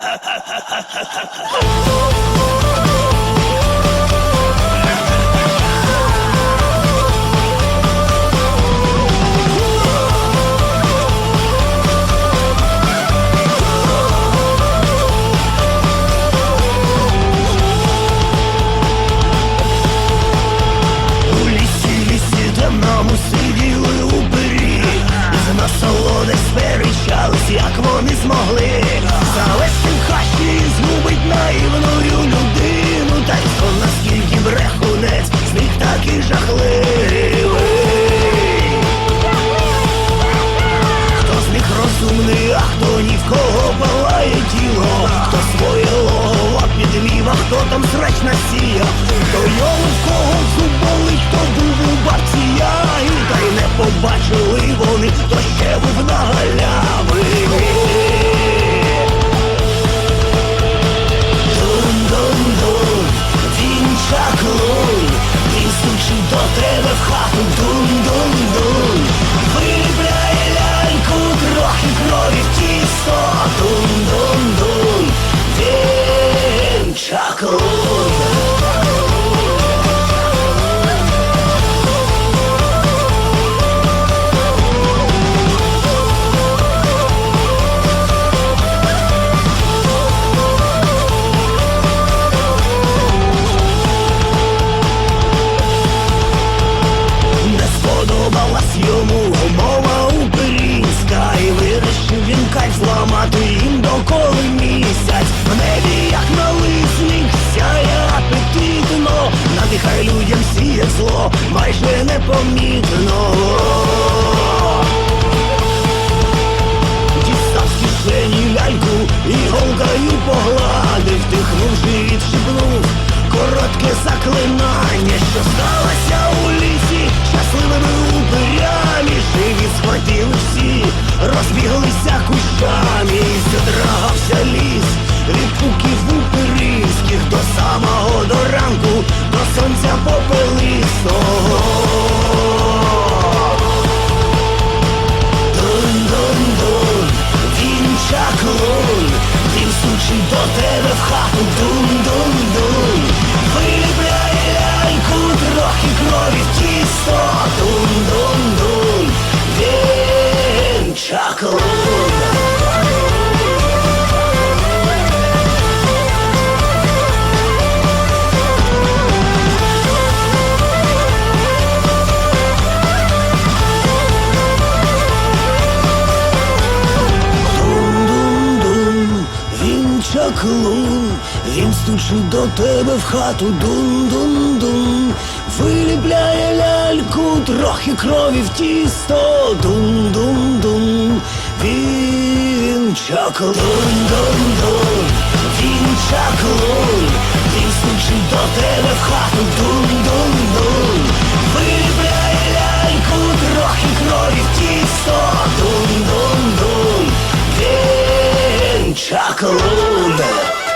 哈哈哈哈哈哈。Насіяв Хто йому в кого зуб болить, хто був у бабці яги Та й не побачили вони, хто ще був на галяви Дун-дун-дун, він чаклун, він до тебе хату, дун-дун-дун, вибляє трохи крові в тісто, він заклинання, що сталося у лісі, щасливими упирями, живі схватили всі, розбіглися кущами, чаклун, він стучить до тебе в хату, дун-дун-дун, виліпляє ляльку, трохи крові в тісто, дун-дун-дун, він чаклун, дун-дун, він чаклун, він стучить до тебе в хату, дун-дун-дун, заколонная